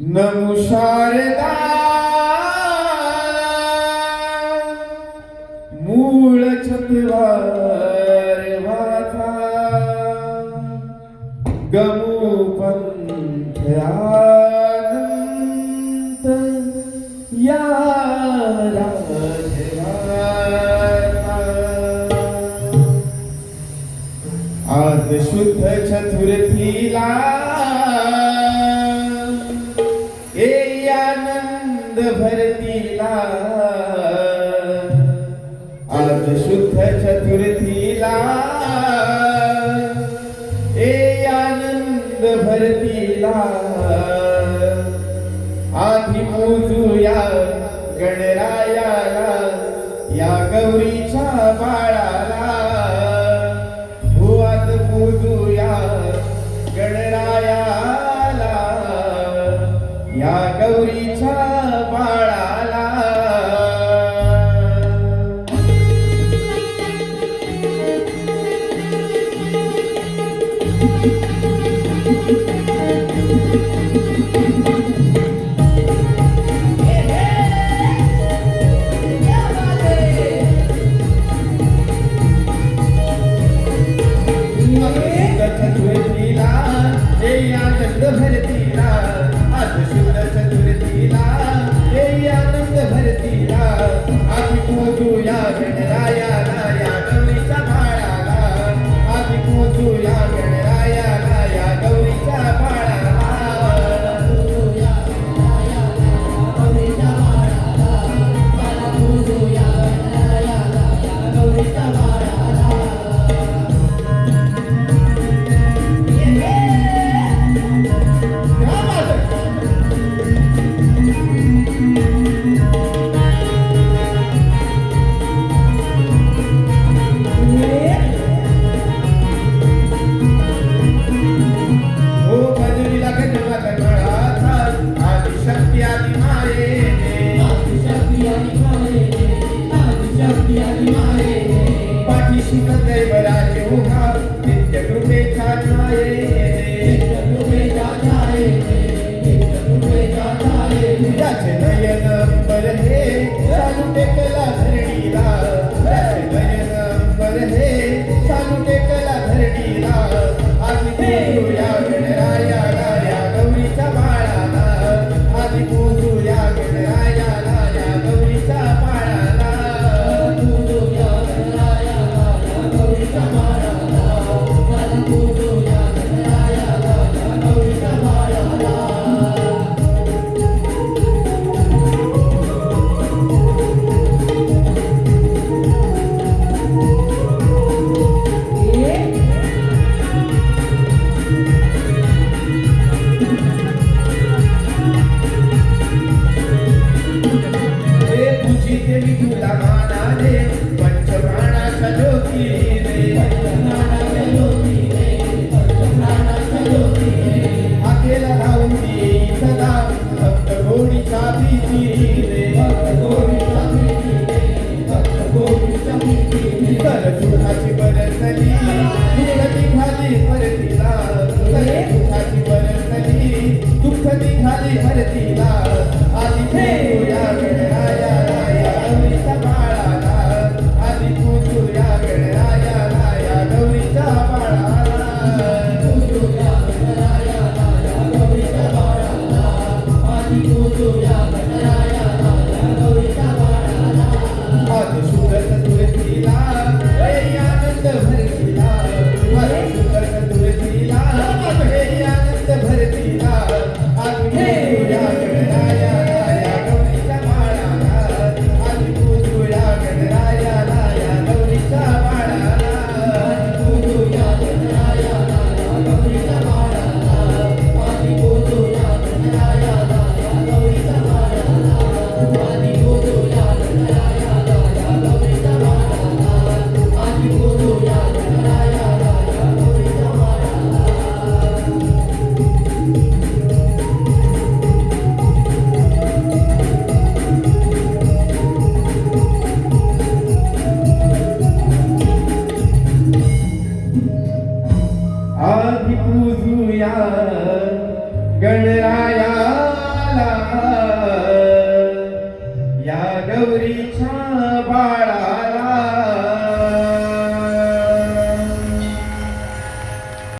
नमो शारदा मूळ छतवार वाचा. गमू या आज शुद्ध चतुर्थीला भरतीला आज शुद्ध चतुर्थीला. ए आनंद भरतीला. आधी मोजूया गणरायाला या गौरीच्या बाळाला. भरतीला आज शुद्ध हे गणरायाला చెలయన పరహే రాను టెకలా हे तुझी तुला मानाने पंचप्राणाच्या ज्योती आकेला राहून ती सदा भक्त गोडीच्या भीती तर सुखाची बरसली दुःखती खाली भरतीला तर सुखाची बरसली दुःखती